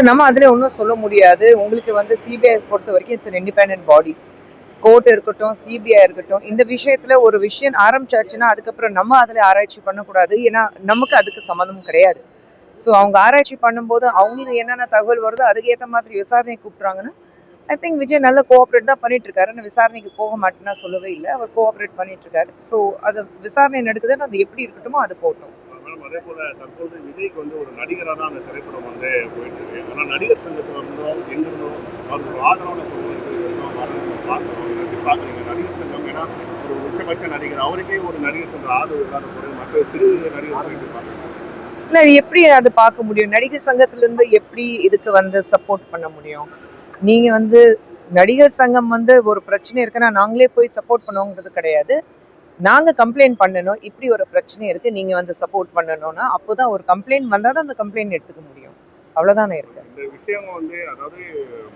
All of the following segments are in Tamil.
ஸோ நம்ம அதில் ஒன்றும் சொல்ல முடியாது. உங்களுக்கு வந்து சிபிஐ பொறுத்த வரைக்கும் இட்ஸ் இண்டிபெண்ட் பாடி கோர்ட் இருக்கட்டும் சிபிஐ இருக்கட்டும் இந்த விஷயத்துல ஒரு விஷயம் ஆரம்பிச்சாச்சுன்னா அதுக்கப்புறம் நம்ம அதில் ஆராய்ச்சி பண்ணக்கூடாது. ஏன்னா நமக்கு அதுக்கு சம்மந்தம் கிடையாது. ஸோ அவங்க ஆராய்ச்சி பண்ணும்போது அவங்களுக்கு என்னென்ன தகவல் வருதோ அதுக்கு ஏற்ற மாதிரி விசாரணை கூப்பிட்றாங்கன்னா ஐ திங்க் விஜய் நல்ல கோஆப்ரேட் தான் பண்ணிட்டு இருக்காரு நான் விசாரணைக்கு போக மாட்டேன்னா சொல்லவே இல்லை. அவர் கோஆப்ரேட் பண்ணிட்டு இருக்காரு ஸோ அது விசாரணை நடக்குதுன்னு அது எப்படி இருக்கட்டுமோ அது போட்டோம் அதே போல தற்போது விஜய்க்கு வந்து ஒரு நடிகராக தான் அந்த திரைப்படம் வந்து போயிட்டு இருக்கு. ஆனால் நடிகர் சங்கத்தில் இருந்தோம் எங்கிருந்தோம் அவர்களோட ஆதரவான குழுவிற்கு இருந்தோம் எப்படி பார்க்குறீங்க? நடிகர் சங்கம் ஏன்னா ஒரு உச்சபட்ச நடிகர் அவருக்கே ஒரு நடிகர் சங்க ஆதரவு இல்லாத பொருள் மற்ற சிறு நடிகர் இல்லை எப்படி அது பார்க்க முடியும்? நடிகர் சங்கத்திலேருந்து எப்படி இதுக்கு வந்து சப்போர்ட் பண்ண முடியும்? நீங்கள் வந்து நடிகர் சங்கம் வந்து ஒரு பிரச்சனை இருக்குன்னா நாங்களே போய் சப்போர்ட் பண்ணுவோங்கிறது கிடையாது. நாங்க கம்ப்ளைண்ட் பண்ணணும் இப்படி ஒரு பிரச்சனை இருக்கு நீங்க வந்து சப்போர்ட் பண்ணணும்னா அப்போதான் ஒரு கம்ப்ளைண்ட் வந்தால் தான் அந்த கம்ப்ளைண்ட் எடுத்துக்க முடியும். அவ்வளவுதானே இருக்கு. இந்த விஷயம் வந்து அதாவது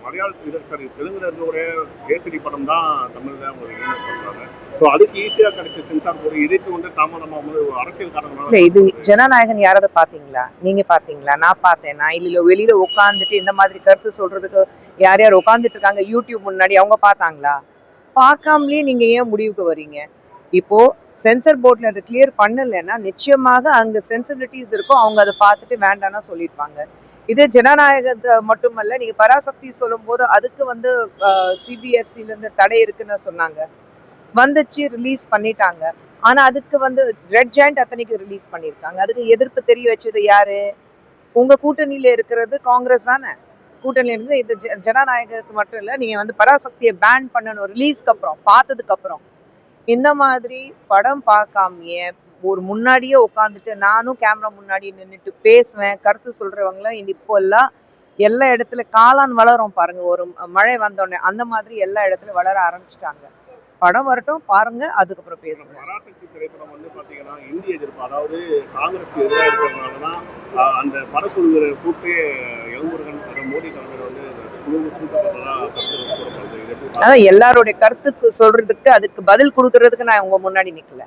மலையாள சாரி தெலுங்குல இருந்த ஒரு கேசரி படம் தான் தமிழ்ல அவங்க ரீமேக் பண்றாங்க. ஸோ அதுக்கு ஈஸியா கிடைச்ச சென்சார் போது இதுக்கு வந்து தாமதமா வந்து ஒரு அரசியல் இல்ல காரணங்களால இது ஜனநாயகன் யாராவது பாத்தீங்களா நீங்க பாத்தீங்களா நான் பார்த்தேன். நான் இல்ல வெளியில உட்காந்துட்டு இந்த மாதிரி கருத்து சொல்றதுக்கு யார் யார் உட்காந்துட்டு இருக்காங்க யூடியூப் முன்னாடி அவங்க பார்த்தாங்களா? பார்க்காமலே நீங்க ஏன் முடிவுக்கு வர்றீங்க இப்போ சென்சர் போர்ட்ல அதை கிளியர் பண்ணலைன்னா நிச்சயமாக அங்க சென்சிபிலிட்டிஸ் இருக்கும் அவங்க அதை பார்த்துட்டு வேண்டாம்னா சொல்லியிருப்பாங்க. இதே ஜனநாயகத்தை மட்டுமல்ல நீங்க பராசக்தி சொல்லும்போது அதுக்கு வந்து சிபிஎஃப்சில இருந்து தடை இருக்குன்னு சொன்னாங்க. வந்துச்சு ரிலீஸ் பண்ணிட்டாங்க. ஆனா அதுக்கு வந்து ரெட் ஜாயிண்ட் அத்தனைக்கு ரிலீஸ் பண்ணியிருக்காங்க. அதுக்கு எதிர்ப்பு தெரிய வச்சது யாரு? உங்க கூட்டணியில இருக்கிறது காங்கிரஸ் தானே. கூட்டணியில இருந்து இது ஜனநாயகத்துக்கு மட்டும் இல்லை நீங்க வந்து பராசக்தியை பேன் பண்ணணும் ரிலீஸ்க்கு அப்புறம் பார்த்ததுக்கு அப்புறம். இந்த மாதிரி படம் பார்க்காமயே ஒரு முன்னாடியே உட்காந்துட்டு நானும் கேமரா முன்னாடி நின்றுட்டு பேசுவேன் கருத்து சொல்கிறவங்களாம் இந்த இப்போ எல்லாம் எல்லா இடத்துல காளான் வளரும் பாருங்க. ஒரு மழை வந்தோடனே அந்த மாதிரி எல்லா இடத்துலயும் வளர ஆரம்பிச்சிட்டாங்க. படம் வரட்டும் பாருங்க அதுக்கப்புறம் பேசுங்க பராசக்தி திரைப்படம் வந்து பாத்தீங்கன்னா இந்திய எதிர்ப்பு அதாவது காங்கிரஸ் எதிராக அந்த படக்குழுவை கூப்பிட்டு இளமுருகன் மோடி தலைவர் வந்து அதான் எல்லாருடைய கருத்துக்கு சொல்றதுக்கு அதுக்கு பதில் கொடுக்கறதுக்கு நான் உங்க முன்னாடி நிக்கல.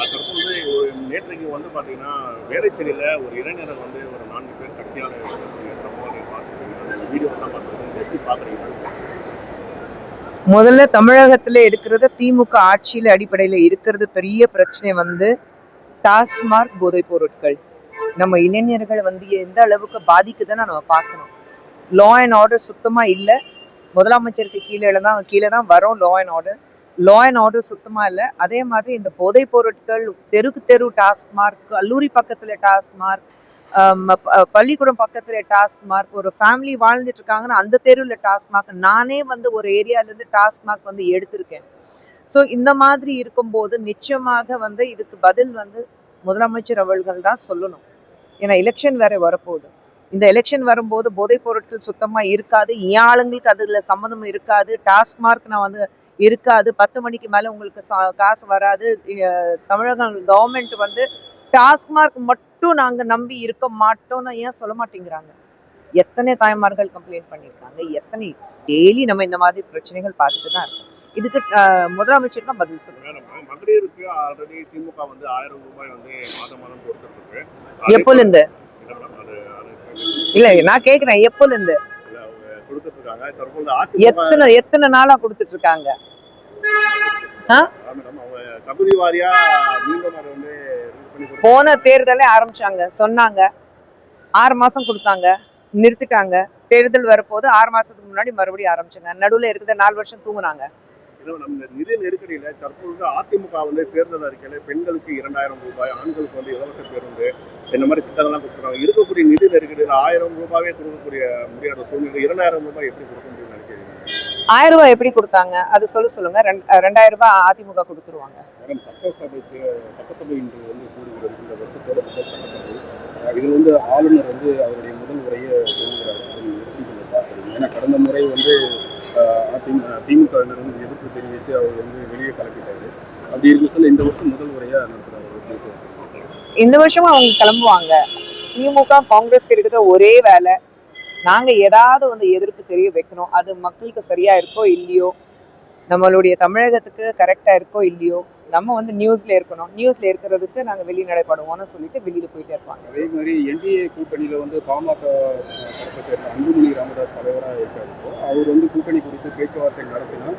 தற்போது நேற்றைக்கு வந்து பார்த்தீங்கன்னா வேலைச்சேரியில் ஒரு இளைஞரை வந்து ஒரு நான்கு பேர் வீடியோ தான் பார்த்துருக்கீங்க பார்க்குறீங்க? முதல்ல தமிழகத்துல இருக்கிறது திமுக ஆட்சியில அடிப்படையில இருக்கிறது பெரிய பிரச்சனை வந்து டாஸ்மார்க் போதைப் பொருட்கள். நம்ம இளைஞர்கள் வந்து எந்த அளவுக்கு பாதிக்குதுன்னு நம்ம பார்க்கணும். லா அண்ட் ஆர்டர் சுத்தமாக இல்லை. முதலமைச்சருக்கு கீழே தான் கீழே தான் வரும் law and order law and order சுத்தமாக இல்லை. அதே மாதிரி இந்த போதைப் பொருட்கள் தெருக்கு தெரு டாஸ்மார்க் கல்லூரி பக்கத்தில் டாஸ்மார்க் மார்க் ப- பள்ளிக்கூடம் டாஸ்க் டாஸ்மார்க் ஒரு ஃபேமிலி வாழ்ந்துட்டு இருக்காங்கன்னா அந்த தெருவில் டாஸ்மார்க் நானே வந்து ஒரு ஏரியால டாஸ்க் டாஸ்மார்க் வந்து எடுத்திருக்கேன். ஸோ இந்த மாதிரி இருக்கும்போது நிச்சயமாக வந்து இதுக்கு பதில் வந்து முதலமைச்சர் அவர்கள் தான் சொல்லணும். ஏன்னா எலெக்ஷன் வேற வரப்போகுது. இந்த எலெக்ஷன் வரும்போது போதைப் பொருட்கள் சுத்தமா இருக்காது. என் ஆளுங்களுக்கு அதுல சம்மந்தம் இருக்காது. டாஸ்மார்க் நான் வந்து இருக்காது. பத்து மணிக்கு மேல உங்களுக்கு காசு வராது. இ- தமிழக கவர்மெண்ட் வந்து டாஸ்மார்க் மட்டும் நாங்க நம்பி இருக்க மாட்டோம்னு ஏன் சொல்ல மாட்டேங்கிறாங்க? எத்தனை தாய்மார்கள் கம்ப்ளைண்ட் பண்ணியிருக்காங்க? எத்தனை? டெய்லி நம்ம இந்த மாதிரி பிரச்சனைகள் பார்த்துட்டு தான் இருக்கோம். இதுக்கு முதலமைச்சர் தான் பதில் மேடம் மகளிருக்கு ஆல்ரெடி திமுக வந்து ஆயிரம் ரூபாய் வந்து மாதம் மாதம் கொடுத்துருக்கு எப்போல இருந்து இல்ல மேடம், அது அது இல்ல நான் கேக்குறேன் எப்போல இருந்து எத்தனை எத்தனை நாளா கொடுத்துட்டு இருக்காங்க போன தேர்தலே ஆரம்பிச்சாங்க சொன்னாங்க. ஆறு மாசம் கொடுத்தாங்க நிறுத்திட்டாங்க. தேர்தல் வரப்போது ஆறு மாசத்துக்கு முன்னாடி மறுபடியும் ஆரம்பிச்சாங்க. நடுவுல இருக்கிற நாலு வருஷம் தூங்குனாங்க. நம்ம நிதி நெருக்கடியில தற்பொழுது அதிமுக வந்து தேர்தல் அறிக்கையில பெண்களுக்கு இரண்டாயிரம் ரூபாய் ஆண்களுக்கு வந்து இலவச பேருந்து இந்த மாதிரி திட்டங்கள்லாம் கொடுக்குறாங்க. இருக்கக்கூடிய நிதி நெருக்கடியில் ஆயிரம் ரூபாவே கொடுக்கக்கூடிய முடியாத சூழ்நிலை இரண்டாயிரம் ரூபாய் எப்படி கொடுக்க முடியும்னு நினைக்கிறீங்க? ஆயிரம் ரூபாய் எப்படி கொடுத்தாங்க? அது சொல்ல சொல்லுங்க. ரெண்டு- ரெண்டாயிரம் ரூபாய் அதிமுக கொடுத்துருவாங்க. மேடம் சட்டசபைக்கு சட்டசபை இன்று வந்து கூடுகிறது இந்த வருஷத்தோட முதல் சட்டசபை. அஹ் இது வந்து ஆளுநர் வந்து அவருடைய முதல் உரையை நீங்க பார்க்குறீங்க? ஏன்னா கடந்த முறை வந்து திமுகவினர் வந்து எதிர்ப்பு தெரிவித்து அவர் வந்து வெளியே கலப்பிட்டாரு அப்படி இருக்க சொல்ல இந்த வருஷம் முதல் உரையா நடத்துறாரு அவர்? எப்படி பார்க்குறீங்க? இந்த வருஷமும் அவங்க கிளம்புவாங்க. திமுக காங்கிரஸ்க்கு இருக்கிற ஒரே வேலை. நாங்க ஏதாவது வந்து எதிர்ப்பு தெரிய வைக்கணும். அது மக்களுக்கு சரியா இருக்கோ இல்லையோ நம்மளுடைய தமிழகத்துக்கு கரெக்டா இருக்கோ இல்லையோ நம்ம வந்து நியூஸ்ல இருக்கணும். நியூஸ்ல இருக்கிறதுக்கு நாங்க வெளிநடைப்படுவோம்னு சொல்லிட்டு வெளியில போயிட்டே இருப்பாங்க. அதே மாதிரி என்டிஏ கூட்டணியில வந்து பாமக அன்புமணி ராமதாஸ் தலைவராக இருக்காரு. அவர் வந்து கூட்டணி குறித்து பேச்சுவார்த்தை நடத்தினா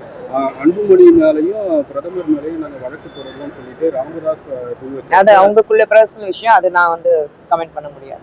அன்புமணி மேலையும் பிரதமர் மேலையும் நாங்கள் வழக்கு தொடருவோம்னு சொல்லிட்டு ராமதாஸ். அது அவங்களுக்குள்ள பர்சனல் விஷயம். அது நான் வந்து கமெண்ட் பண்ண முடியாது.